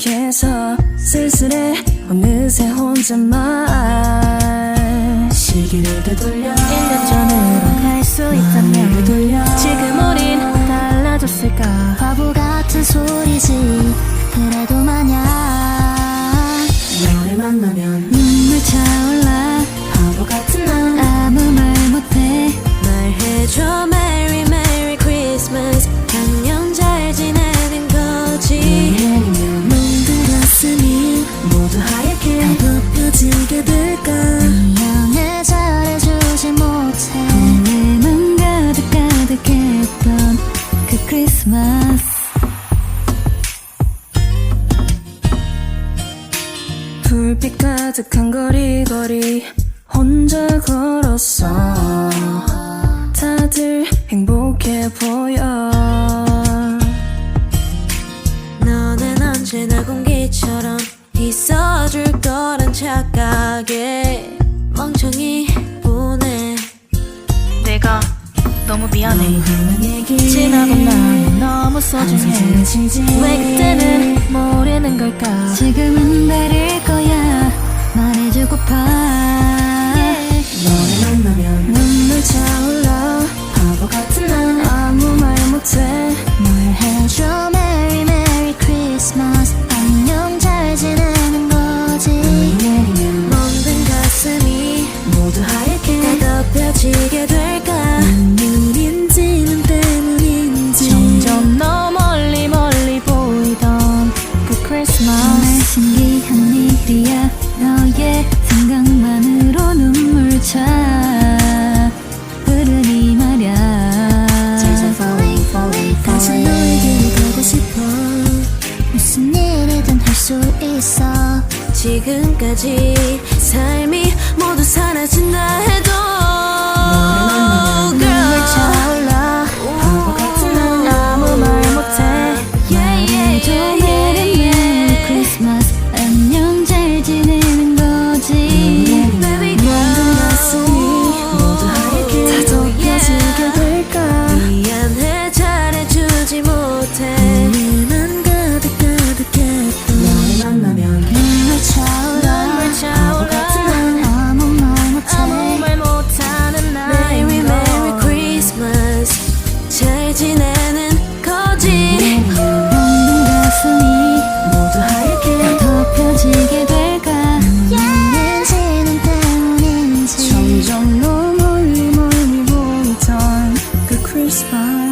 가득해서 쓸쓸해. 어느새 혼잣말 시기를 되돌려. 1년 전으로 갈 수 있다면 돌려. 지금 우린 달라졌을까? 바보 같은 소리지. 그래도 마냥 너를 만나면 눈물 차올라. 바보 같은 난 아무 말 못해. 말해줘 불빛 가득한 거리 거리 혼자 걸었어. 다들 행복해 보여. 너는 언제나 공기처럼 있어줄 거란 착각에 멍청이 보내 내가 너무 미안해. 지나고 나면 너무 소중해. 왜 그때는 모르는 걸까? 지금은 거야 말 생각만으로 눈물 차 흐르니 말야. falling falling 다시 너에게로 가고 싶어. 무슨 일이든 할 수 있어. 지금까지 삶이 모두 사라진다 해도 spine.